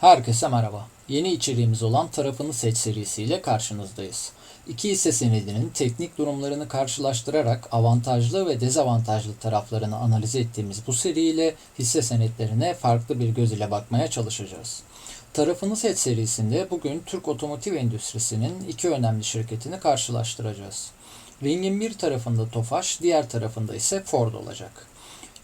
Herkese merhaba. Yeni içeriğimiz olan Tarafını Seç serisiyle karşınızdayız. İki hisse senedinin teknik durumlarını karşılaştırarak avantajlı ve dezavantajlı taraflarını analiz ettiğimiz bu seriyle hisse senetlerine farklı bir göz ile bakmaya çalışacağız. Tarafını Seç serisinde bugün Türk otomotiv endüstrisinin iki önemli şirketini karşılaştıracağız. Ringin bir tarafında Tofaş, diğer tarafında ise Ford olacak.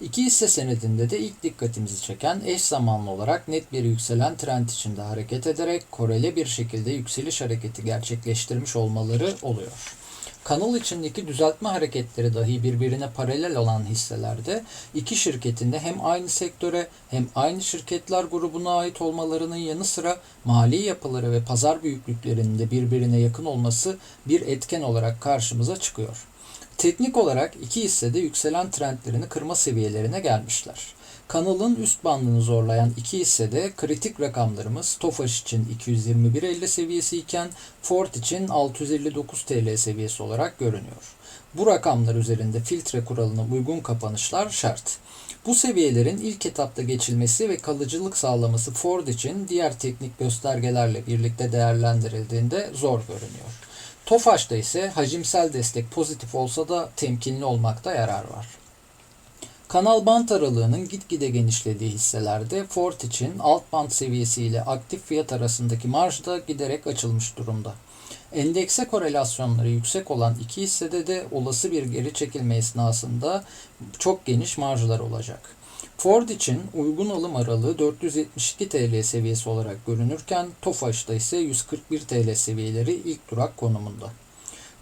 İki hisse senedinde de ilk dikkatimizi çeken eş zamanlı olarak net bir yükselen trend içinde hareket ederek koreli bir şekilde yükseliş hareketi gerçekleştirmiş olmaları oluyor. Kanal içindeki düzeltme hareketleri dahi birbirine paralel olan hisselerde iki şirketin de hem aynı sektöre hem aynı şirketler grubuna ait olmalarının yanı sıra mali yapıları ve pazar büyüklüklerinin de birbirine yakın olması bir etken olarak karşımıza çıkıyor. Teknik olarak iki hissede yükselen trendlerini kırma seviyelerine gelmişler. Kanalın üst bandını zorlayan iki hissede kritik rakamlarımız Tofaş için 221.50 seviyesi iken Ford için 659 TL seviyesi olarak görünüyor. Bu rakamlar üzerinde filtre kuralına uygun kapanışlar şart. Bu seviyelerin ilk etapta geçilmesi ve kalıcılık sağlaması Ford için diğer teknik göstergelerle birlikte değerlendirildiğinde zor görünüyor. Tofaş'ta ise hacimsel destek pozitif olsa da temkinli olmakta yarar var. Kanal bant aralığının gitgide genişlediği hisselerde Ford için alt band seviyesi ile aktif fiyat arasındaki marj da giderek açılmış durumda. Endekse korelasyonları yüksek olan iki hissede de olası bir geri çekilme esnasında çok geniş marjlar olacak. Ford için uygun alım aralığı 472 TL seviyesi olarak görünürken Tofaş'ta ise 141 TL seviyeleri ilk durak konumunda.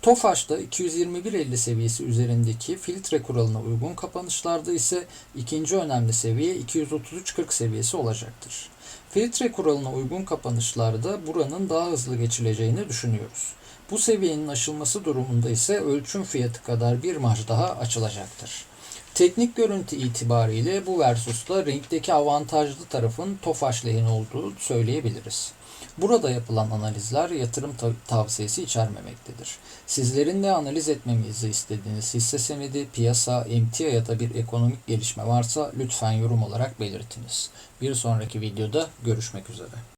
Tofaş'ta 221.50 seviyesi üzerindeki filtre kuralına uygun kapanışlarda ise ikinci önemli seviye 233.40 seviyesi olacaktır. Filtre kuralına uygun kapanışlarda buranın daha hızlı geçileceğini düşünüyoruz. Bu seviyenin aşılması durumunda ise ölçüm fiyatı kadar bir marj daha açılacaktır. Teknik görüntü itibariyle bu versusla ringdeki avantajlı tarafın Tofaş lehine olduğu söyleyebiliriz. Burada yapılan analizler yatırım tavsiyesi içermemektedir. Sizlerin de analiz etmemizi istediğiniz hisse senedi, piyasa, emtia ya da bir ekonomik gelişme varsa lütfen yorum olarak belirtiniz. Bir sonraki videoda görüşmek üzere.